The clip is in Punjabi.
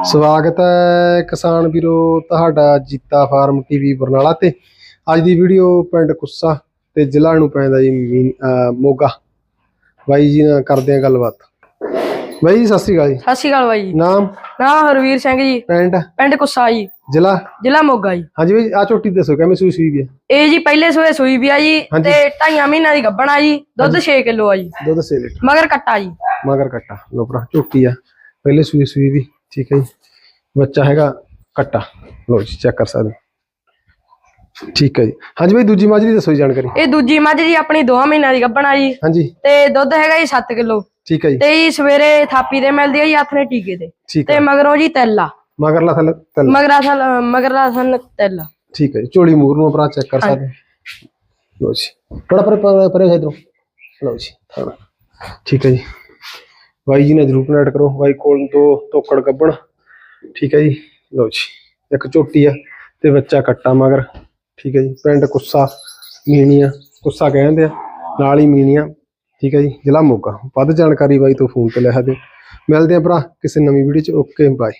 ਸਵਾਗਤ ਹੈ ਕਿਸਾਨ ਵੀਰੋ ਤੁਹਾਡਾ ਜੀਤਾ ਫਾਰਮ ਟੀਵੀ ਬਰਨਾਲਾ ਤੇ। ਅੱਜ ਦੀ ਵੀਡੀਓ ਪਿੰਡ ਕੁੱਸਾ ਤੇ ਜ਼ਿਲ੍ਹਾ ਨੂੰ ਪੈਂਦਾ ਜੀ ਮੋਗਾ। ਬਾਈ ਜੀ ਨਾਲ ਕਰਦੇ ਆ ਗੱਲਬਾਤ। ਬਾਈ ਜੀ ਸਤਿ ਸ੍ਰੀ ਅਕਾਲ ਜੀ। ਸਤਿ ਸ਼੍ਰੀ ਅਕਾਲ ਬਾਈ ਜੀ। ਨਾਮ? ਨਾਮ ਹਰਵੀਰ ਸਿੰਘ ਜੀ। ਪਿੰਡ? ਪਿੰਡ ਕੁੱਸਾ ਜੀ। ਜ਼ਿਲ੍ਹਾ? ਜ਼ਿਲ੍ਹਾ ਮੋਗਾ ਜੀ। ਹਾਂਜੀ ਬਾਈ ਆ ਝੋਟੀ ਦੱਸੋ ਕਿਵੇਂ ਸੂਈ ਸੂਈ ਵੀ ਇਹ ਜੀ ਪਹਿਲੇ ਸੂਏ ਸੂਈ ਵੀ ਆ ਜੀ। ਤੇ ਢਾਈਆਂ ਮਹੀਨਿਆਂ ਦੀ ਗੱਭਣ ਆ ਜੀ ਦੁੱਧ 6 ਕਿਲੋ ਆ ਜੀ। ਦੁੱਧ ਸੇ ਲੀਟਰ। ਮਗਰ ਕੱਟਾ ਜੀ। ਮਗਰ ਕੱਟਾ। ਲੋ ਭਰਾ ਝੋਟੀ ਆ। ਪਹਿਲੇ ਸੂਈ ਸੂਈ ਵੀ ਠੀਕ ਹੈ ਜੀ। ਬੱਚਾ ਹੈਗਾ ਕੱਟਾ ਲੋ ਜੀ ਚੈੱਕ ਕਰ ਸਕਦੇ ਹੋ। ਠੀਕ ਹੈ ਜੀ। ਹਾਂਜੀ ਬਾਈ ਦੂਜੀ ਮੱਝ ਦੀ ਦੱਸੋ ਜੀ ਜਾਣਕਾਰੀ। ਇਹ ਦੂਜੀ ਮੱਝ ਜੀ ਆਪਣੀ 2 ਮਹੀਨਿਆਂ ਦੀ ਗੱਭਣ ਆ ਜੀ। ਹਾਂਜੀ। ਤੇ ਦੁੱਧ ਹੈਗਾ ਜੀ 7 ਕਿਲੋ। ਠੀਕ ਹੈ ਜੀ। ਤੇ ਜੀ ਸਵੇਰੇ ਥਾਪੀ ਦੇ ਮਿਲਦੀ ਆ ਜੀ ਹੱਥ ਨੇ ਟੀਕੇ ਠੀਕ ਤੇ ਹੈ। ਮਗਰੋਂ ਜੀ ਤੈਲਾ ਮਗਰਲਾ ਥੱਲੇ ਥੱਲੇ ਮਗਰਾ ਥਲ ਮਗਰਾ ਥਲ ਤੈਲਾ। ਠੀਕ ਹੈ ਜੀ। ਝੋਲੀ ਮੂਰ ਨੂੰ ਆਪਣਾ ਚੈੱਕ ਕਰ ਸਕਦੇ ਹੋ। ਲਓ ਜੀ। ਥੋੜਾ ਪਰ ਪਰ ਹੈ ਇਧਰੋਂ? ਲਓ ਜੀ ਥੋੜਾ ਠੀਕ ਹੈ ਜੀ। ਬਾਈ ਜੀ ਨਾਲ ਜਰੂਰ ਕਨੈਕਟ ਕਰੋ, ਬਾਈ ਕੋਲ ਦੋ ਤੋਕੜ ਕੱਬਣ ਠੀਕ ਹੈ ਜੀ, ਲਓ ਜੀ, ਇੱਕ ਝੋਟੀ ਆ ਤੇ ਬੱਚਾ ਕੱਟਾ ਮਗਰ। ਠੀਕ ਹੈ ਜੀ, ਪਿੰਡ ਕੁੱਸਾ ਮੀਣੀਆਂ, ਕੁੱਸਾ ਕਹਿੰਦੇ ਆ, ਨਾਲ ਹੀ ਮੀਣੀਆਂ। ਠੀਕ ਹੈ ਜੀ, ਜ਼ਿਲ੍ਹਾ ਮੋਗਾ। ਵੱਧ ਜਾਣਕਾਰੀ ਬਾਈ ਤੋਂ ਫੋਨ ਤੇ ਲੈ ਸਕਦੇ ਮਿਲਦੇ ਆ ਭਰਾ ਕਿਸੇ ਨਵੀਂ ਵੀਡੀਓ ਚ। Okay, bye.